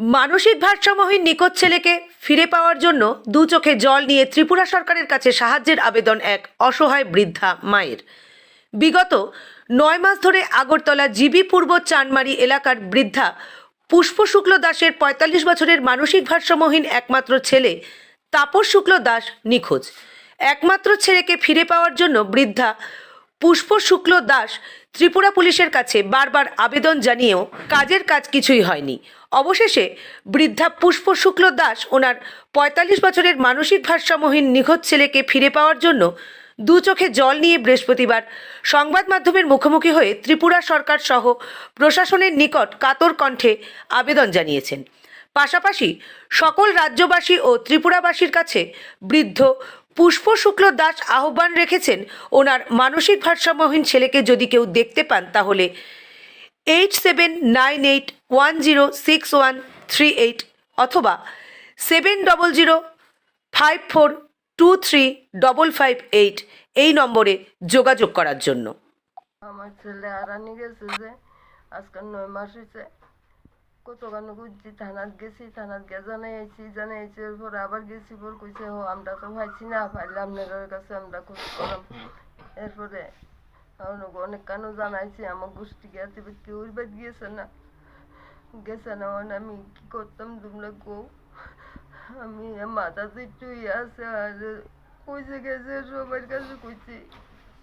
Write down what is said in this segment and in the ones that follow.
মানসিক ভারসাম্যহীন নিখোঁজ ছেলেকে ফিরে পাওয়ার জন্য দু চোখে জল নিয়ে ত্রিপুরা সরকারের কাছে সাহায্যের আবেদন এক অসহায় বৃদ্ধা মায়ের। বিগত নয় মাস ধরে আগরতলা জিবি পূর্ব চানমারি এলাকার বৃদ্ধা পুষ্প শুক্ল দাসের পঁয়তাল্লিশ বছরের মানসিক ভারসাম্যহীন একমাত্র ছেলে তাপস শুক্ল দাস নিখোঁজ। একমাত্র ছেলেকে ফিরে পাওয়ার জন্য বৃদ্ধা পুষ্প শুক্ল দাস ত্রিপুরা পুলিশের কাছে বারবার আবেদন জানিয়েও কাজের কাজ কিছুই হয়নি। অবশেষে বৃদ্ধা পুষ্প শুক্ল দাস ওনার পঁয়তাল্লিশ বছরের মানসিক ভারসাম্যহীন নিখোঁজ ছেলেকে ফিরে পাওয়ার জন্য দু চোখে জল নিয়ে বৃহস্পতিবার সংবাদ মাধ্যমের মুখোমুখি হয়ে ত্রিপুরা সরকার সহ প্রশাসনের নিকট কাতর কণ্ঠে আবেদন জানিয়েছেন। পাশাপাশি সকল রাজ্যবাসী ও ত্রিপুরাবাসীর কাছে বৃদ্ধ পুষ্প শুক্ল দাস আহ্বান রেখেছেন ওনার মানসিক ভারসাম্যহীন ছেলেকে যদি কেউ দেখতে পান তাহলে eight seven nine eight one zero six one three eight অথবা seven double zero five four two three double five eight এই নম্বরে যোগাযোগ করার জন্য। আমার ছেলে হারানি গেছে যে আজকাল নয় মাস হয়েছে। কতখানি খুঁজছি থানাত গেছি থানাত গিয়ে জানাই আইছি জানাই আইছি এরপর আবার গেছি পর কইছে ও আমরা তো ভাইছি না পাইলে আপনাদের কাছে আমরা খোঁজ করলাম। এরপরে অনেক অনেক কেন জানাইছি আমার গোষ্ঠী গেছে কেউ বাদ গিয়েছে না। গেছে না মানে আমি কি করতাম তোমরা গো আমি মাথাতে একটু ইয়ে আছে আর কইছে গেছে সবার কাছে কইছি।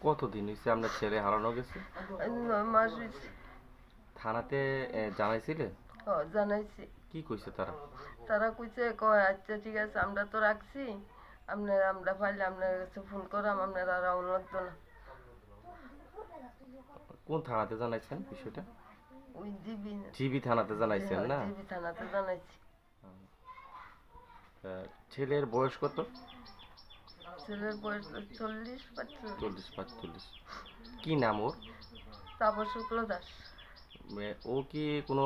কতদিন হয়েছে আপনার ছেলে হারানো গেছে? নয় মাস হয়েছে থানাতে জানাইছিলে? জানাইছি। কি কইছে তারা? তারা কইছে কয় আচ্ছা ঠিক আছে আমরা তো রাখছি। আপনার আমরা পাইলে আপনার কাছে ফোন করাম আপনার আর আউন লাগতো না। কোন থানাতে জানাইছেন বিষয়টা? ওই দিবি জিবি থানাতে জানাইছেন না? দিবি থানাতে জানাইছি। ছেলের বয়স কত? ছেলের বয়স চল্লিশ পাঁচচল্লিশ চল্লিশ। পাঁচচল্লিশ কি নাম ওর? তাপস শুক্ল দাস। ও কি কোনো